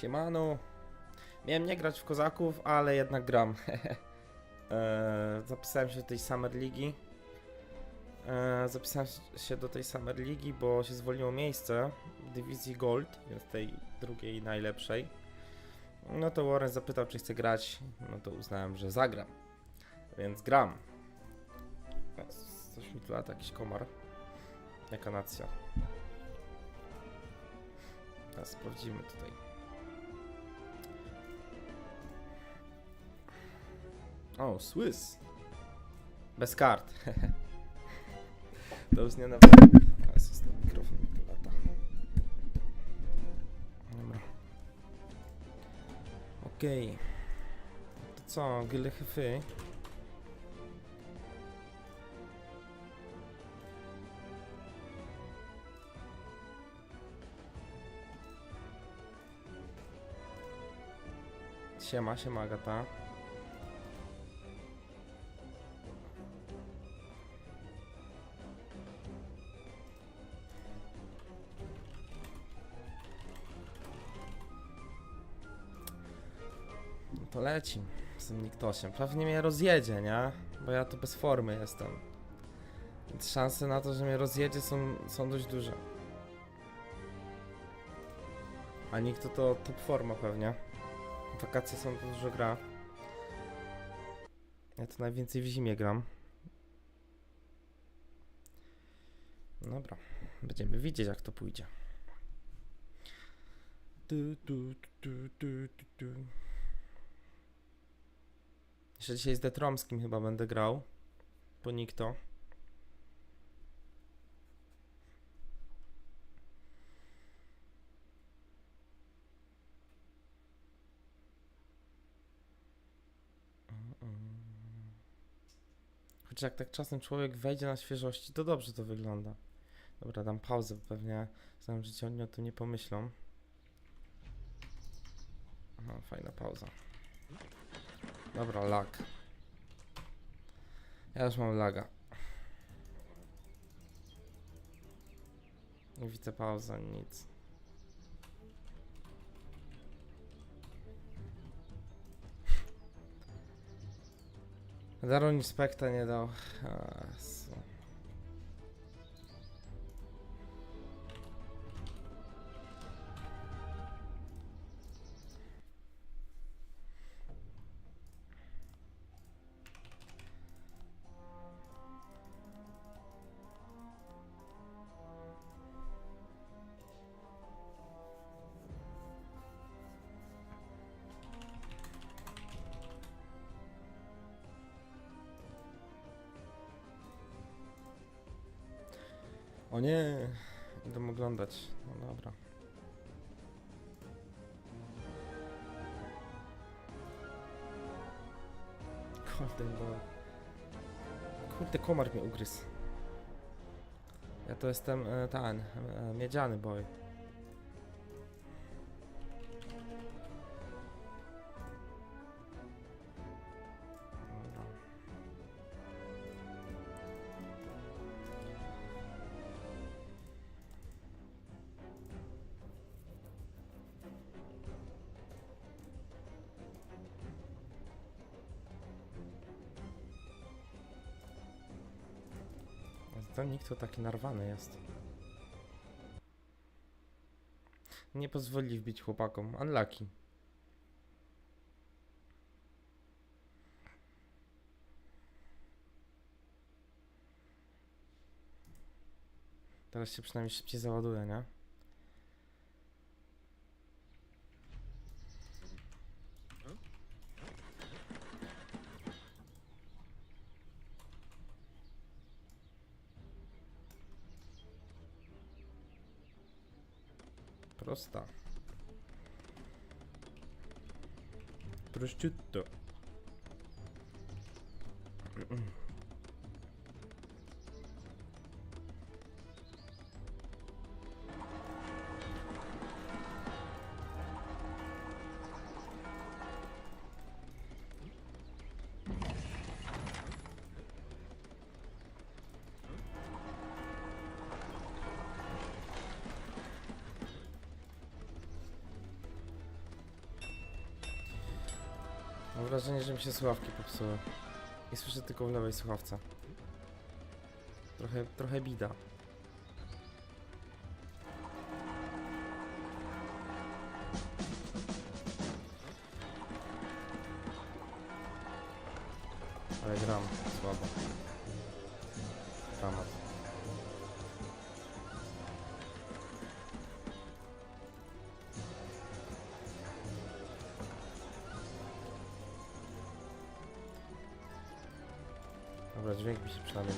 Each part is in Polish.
Siemano. Miałem nie grać w kozaków, ale jednak gram. Eee, zapisałem się do tej Summer Ligi. Eee, zapisałem się do tej Summer Ligi, bo się zwolniło miejsce w dywizji Gold, więc tej drugiej najlepszej. No to Warren zapytał, czy chcę grać. No to uznałem, że zagram. Więc gram. Coś mi tu lata, jakiś komar. Jaka nacja? Teraz sprawdzimy tutaj. O, Swiss. Bez kart. to już nie na Jezus, ten mikrofon mi tu lata. Dobra. Okej. To co, gyle hyfy? Siema, siema Agata. To leci z tym Niktosiem. Pewnie mnie rozjedzie, nie? Bo ja tu bez formy jestem. Więc szanse na to, że mnie rozjedzie są, są dość duże. A Nikto to top forma pewnie. Wakacje są to dużo gra. Ja to najwięcej w zimie gram. Dobra, będziemy widzieć jak to pójdzie. Du, du, du, du, du, du. Jeszcze dzisiaj z Detromskim chyba będę grał. Bo nikto. Choć jak tak czasem człowiek wejdzie na świeżości, to dobrze to wygląda. Dobra, dam pauzę, bo pewnie znam, że ci oni o tym nie pomyślą. Aha, fajna pauza. Dobra, lag. Ja już mam laga. Nie widzę pauza, nic. Daron Spekta nie dał. O nie, idę oglądać. No dobra. Kurde, bo... Kurde, komar mnie ugryzł. Ja to jestem e, ten, e, miedziany boy. Nikt to taki narwany jest. Nie pozwoli wbić chłopakom. Unlucky. Teraz się przynajmniej szybciej załaduje, nie? Prosta. Prosciutto. Wrażenie, że mi się słuchawki popsuły. I słyszę tylko w lewej słuchawce. Trochę, trochę bida. Ale gram słabo. Dramat. Przynajmniej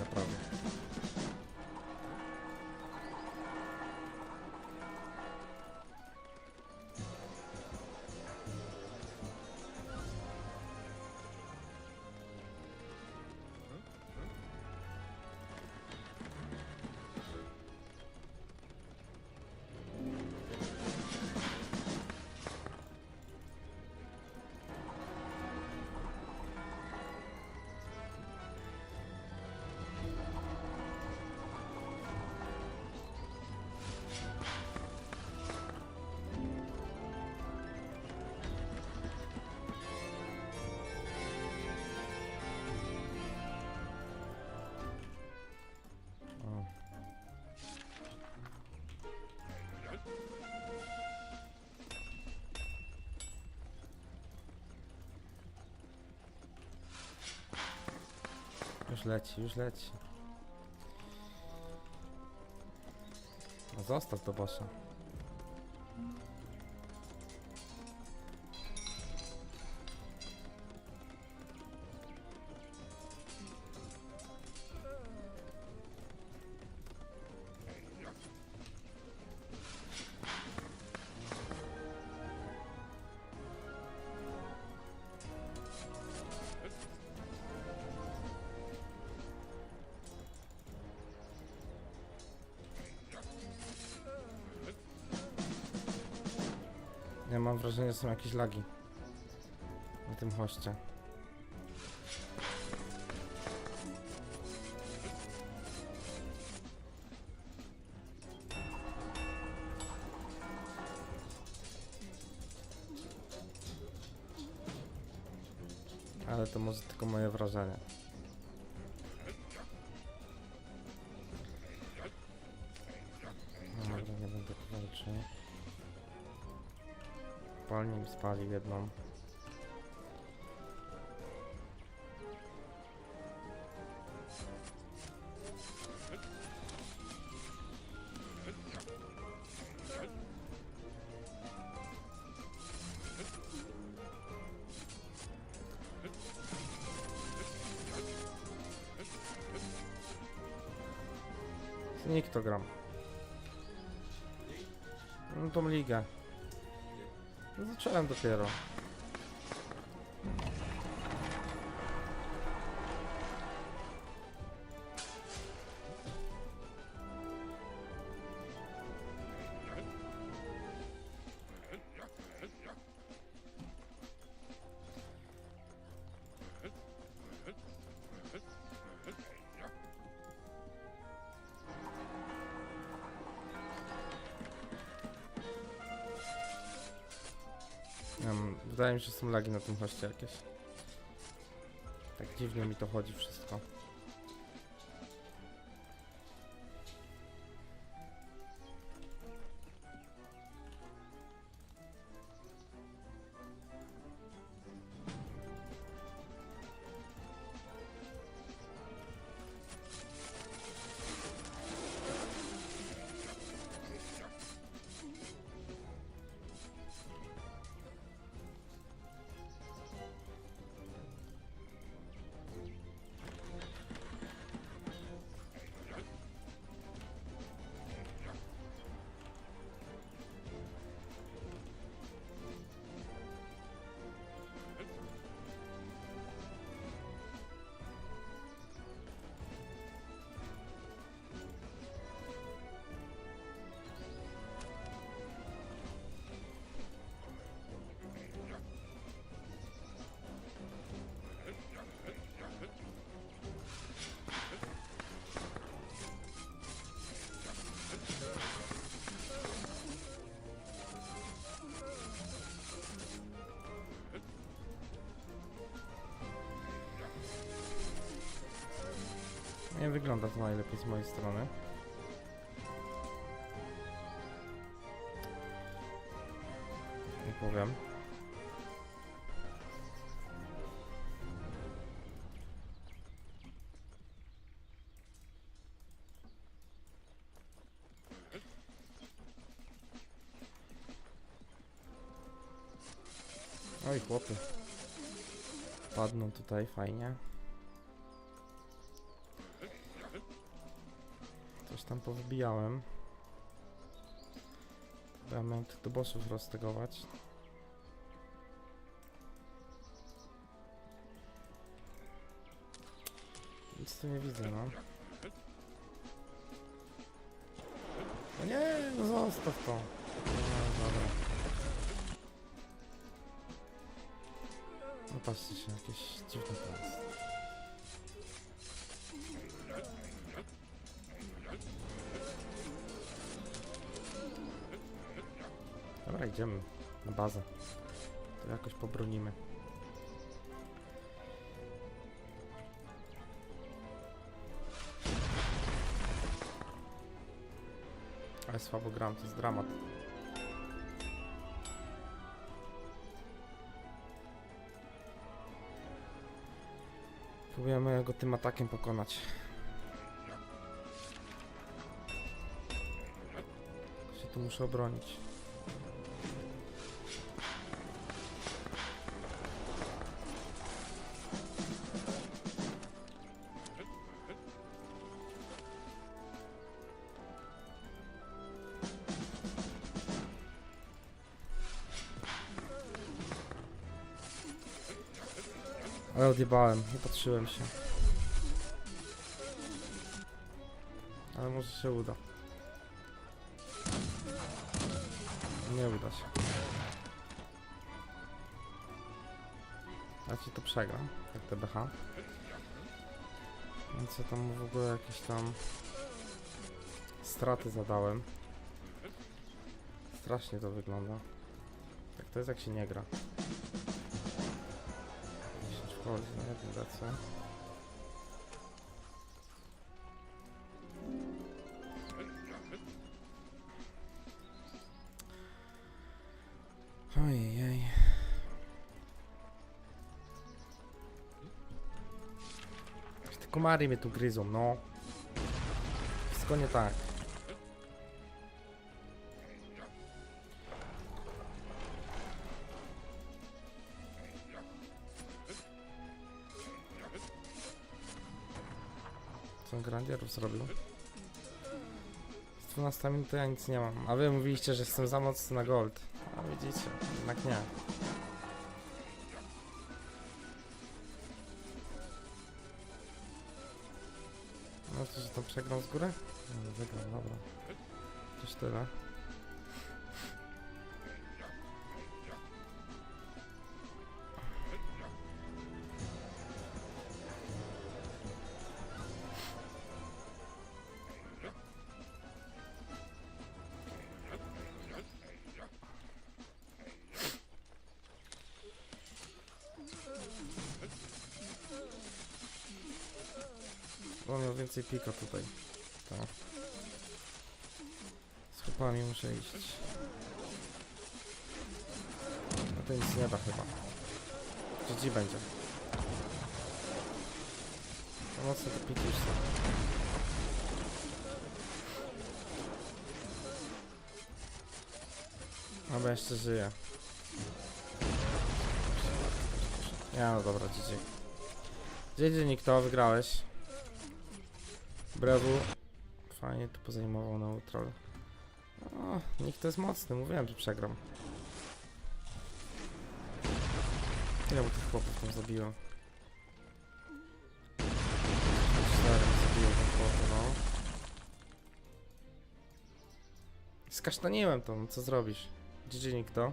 Już leci, już leci. No zostaw to wasza. Ja mam wrażenie, że są jakieś lagi na tym hoście. Ale to może tylko moje wrażenie. Spalił jedną. No wydaje mi się, że są lagi na tym hoście jakieś. Tak dziwnie mi to chodzi wszystko. Wygląda to najlepiej z mojej strony. Nie powiem. Oj, chłopy. Padną tutaj, fajnie. Tam powybijałem. Bo Ja tych do bossów roztegować. Nic tu nie widzę, no. No nie, no zostaw to. No, dobra. No patrzcie się, jakieś dziwne. Dobra, idziemy na bazę. To jakoś pobronimy. Ale słabo gram, to jest dramat. Próbujemy go tym atakiem pokonać. Się tu muszę obronić. Ale odjebałem, nie patrzyłem się. Ale może się uda. Nie uda się. Ci to przegram, jak TBH. Więc ja tam w ogóle jakieś tam straty zadałem. Strasznie to wygląda. Tak to jest jak się nie gra. 10 wchodzi, jak nie da co. Ojej. Te komary mnie tu gryzą, no. Wszystko nie tak. Co Grandierów zrobił? Z 12 minut ja nic nie mam. A wy mówiliście, że jestem za mocny na gold. A widzicie, jednak nie. No to, że to przegram z góry? No, wygram, dobra. Coś tyle. Więcej pika tutaj. Tak. Z chłopami muszę iść. No to nic nie da chyba. GG będzie. To mocno te piki już są. Dobra, jeszcze żyję. Ja no dobra, GG. GG Nikto, wygrałeś. Brawo. Fajnie tu pozajmował neutral. O, nikt to jest mocny, mówiłem, że przegram. Ile mu tych chłopów tam zabiło? Cztery zabiło te chłopy, no. To, no co zrobisz? GG Nikto.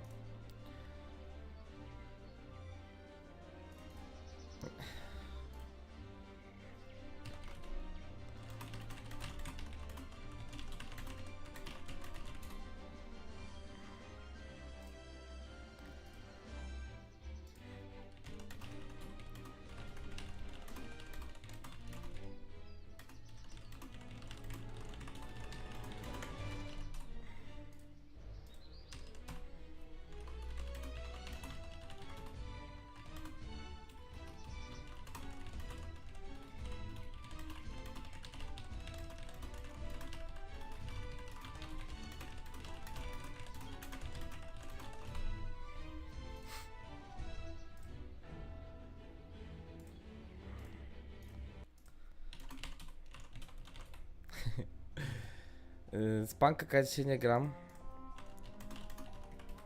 Z Pankaka dzisiaj nie gram.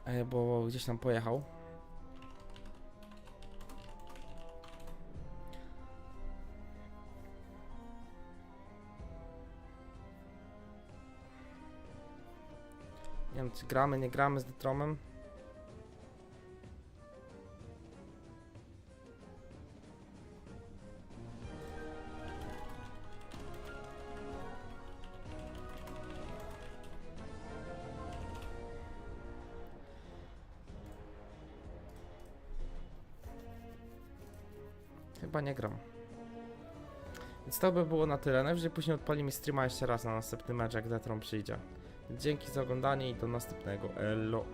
E, bo gdzieś tam pojechał. Nie wiem, czy gramy, nie gramy z Detromem. Chyba nie gram. Więc to by było na tyle. Najwyżej później odpali mi streama jeszcze raz na następny mecz, jak Detron przyjdzie. Dzięki za oglądanie i do następnego. Elo.